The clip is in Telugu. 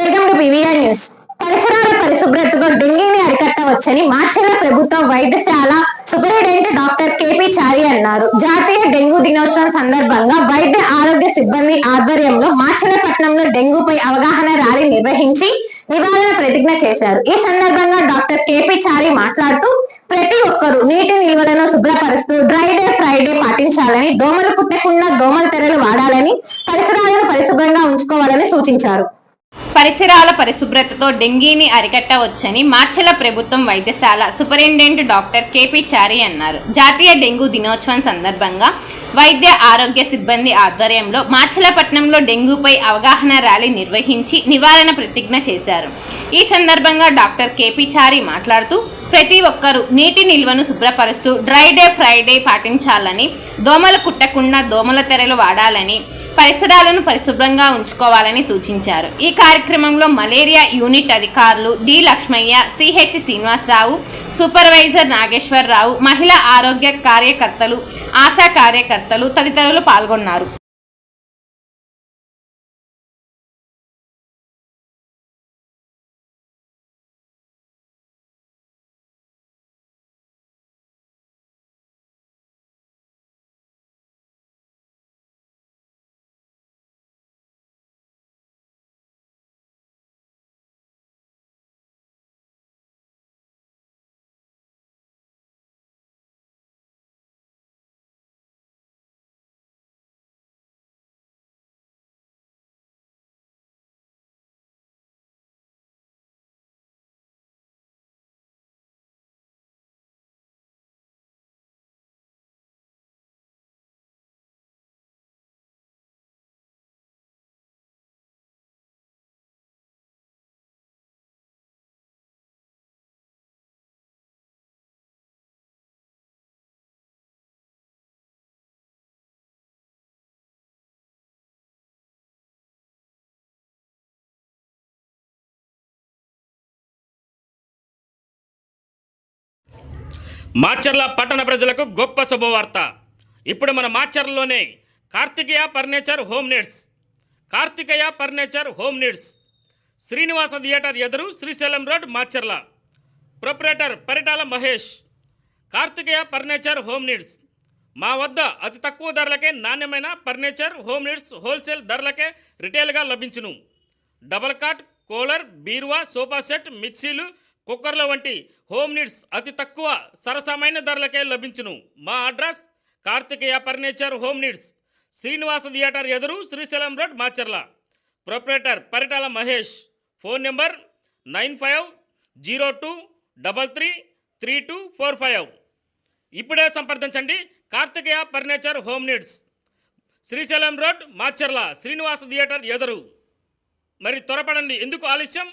Welcome to news. పరిసరాల పరిశుభ్రతతో డెంగీని అరికట్టవచ్చని మాచెల్ల ప్రభుత్వ వైద్యశాల సూపరింటెండెంట్ డాక్టర్ కేపీ చారి అన్నారు. జాతీయ డెంగ్యూ దినోత్సవం సందర్భంగా వైద్య ఆరోగ్య సిబ్బంది ఆధ్వర్యంలో మాచెల్లపట్నంలో డెంగ్యూపై అవగాహన ర్యాలీ నిర్వహించి నివారణ ప్రతిజ్ఞ చేశారు. ఈ సందర్భంగా డాక్టర్ కేపీ చారి మాట్లాడుతూ ప్రతి ఒక్కరూ నీటి నిల్వలను శుభ్రపరుస్తూ డ్రై డే ఫ్రైడే పాటించాలని దోమలు పుట్టకుండా దోమల తెరలు వాడాలని పరిసరాలను పరిశుభ్రంగా ఉంచుకోవాలని సూచించారు. పరిసరాల పరిశుభ్రతతో డెంగీని అరికట్టవచ్చని మాచల ప్రభుత్వం వైద్యశాల సూపరింటెండెంట్ డాక్టర్ కేపీ చారి అన్నారు. జాతీయ డెంగూ దినోత్సవం సందర్భంగా వైద్య ఆరోగ్య సిబ్బంది ఆధ్వర్యంలో మాచలపట్నంలో డెంగూపై అవగాహన ర్యాలీ నిర్వహించి నివారణ ప్రతిజ్ఞ చేశారు. ఈ సందర్భంగా డాక్టర్ కేపీ చారి మాట్లాడుతూ ప్రతి ఒక్కరూ నీటి నిల్వను శుభ్రపరుస్తూ డ్రై డే ఫ్రైడే పాటించాలని దోమలు కుట్టకుండా దోమల తెరలు వాడాలని పరిసరాలను పరిశుభ్రంగా ఉంచుకోవాలని సూచించారు. ఈ కార్యక్రమంలో మలేరియా యూనిట్ అధికారులు D Lakshmaiah CH Srinivasarao supervisor Nageswararao మహిళా ఆరోగ్య కార్యకర్తలు ఆశా కార్యకర్తలు తదితరులు పాల్గొన్నారు. మాచర్ల పట్టణ ప్రజలకు గొప్ప శుభవార్త. ఇప్పుడు మన మాచర్లలోనే Karthikeya furniture home needs. Karthikeya furniture home needs. Srinivasa theatre ఎదురు Srisailam road Macherla. Proprietor Paritala Mahesh. Karthikeya furniture home needs. మా వద్ద అతి తక్కువ ధరలకే నాణ్యమైన ఫర్నిచర్ హోమ్ నీడ్స్ హోల్సేల్ ధరలకే రిటైల్గా లభించును. డబల్ కాట్ కూలర్ బీరువా సోఫా సెట్ మిక్సీలు కుక్కర్ల వంటి హోమ్ నీడ్స్ అతి తక్కువ సరసమైన ధరలకే లభించును. మా address Karthikeya furniture home needs Srinivasa theatre ఎదురు Srisailam road Macherla. Proprietor Paritala Mahesh. Phone number nine five zero two double three three two four five. ఇప్పుడే సంప్రదించండి Karthikeya furniture home needs Srisailam road Macherla Srinivasa theatre ఎదురు. మరి త్వరపడండి. ఎందుకు ఆలస్యం?